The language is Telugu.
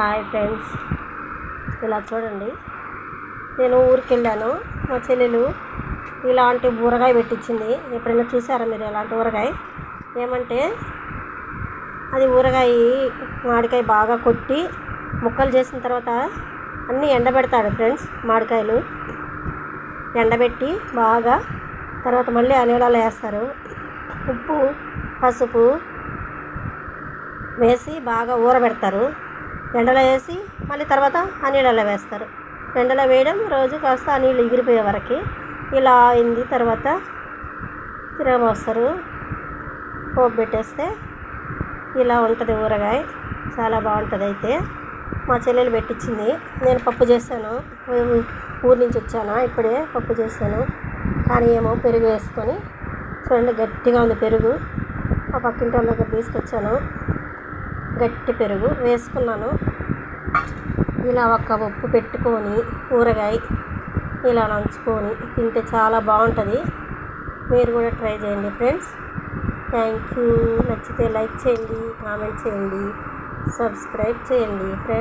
Hi friends. ఇలా చూడండి. నేను ఊరికి వెళ్ళాను మా చెల్లెలు ఇలాంటి ఊరగాయ పెట్టించింది. ఎప్పుడైనా చూసారా మీరు ఇలాంటి ఊరగాయ? ఏమంటే అది ఊరగాయ మామిడికాయ బాగా కొట్టి ముక్కలు చేసిన తర్వాత అన్నీ ఎండబెడతాడు ఫ్రెండ్స్ మామిడికాయలు. ఎండబెట్టి బాగా తర్వాత మళ్ళీ ఆ నీళ్ళలో వేస్తారు. ఉప్పు పసుపు వేసి బాగా ఊరబెడతారు. ఎండలో వేసి మళ్ళీ తర్వాత ఆ నీళ్ళలో వేస్తారు. ఎండలో వేయడం రోజు కాస్త ఆ నీళ్ళు ఎగిరిపోయే వరకు ఇలా అయింది. తర్వాత తిరగమోస్తారు పోపు పెట్టేస్తే ఇలా ఉంటుంది ఊరగాయ. చాలా బాగుంటుంది అయితే. మా చెల్లెలు పెట్టించింది నేను పప్పు చేశాను. ఊరి నుంచి వచ్చాను? ఇప్పుడే పప్పు చేశాను. కానీ ఏమో పెరుగు వేసుకొని చూడండి గట్టిగా ఉంది పెరుగు. ఆ పక్కింటి వాళ్ళ దగ్గర తీసుకొచ్చాను. గట్టి పెరుగు వేసుకున్నాను. ఇలా ఒక్క ఉప్పు పెట్టుకొని ఊరగాయ ఇలా నంచుకొని తింటే చాలా బాగుంటుంది. మీరు కూడా ట్రై చేయండి ఫ్రెండ్స్. థ్యాంక్ యూ నచ్చితే లైక్ చేయండి కామెంట్ చేయండి సబ్స్క్రైబ్ చేయండి ఫ్రెండ్స్.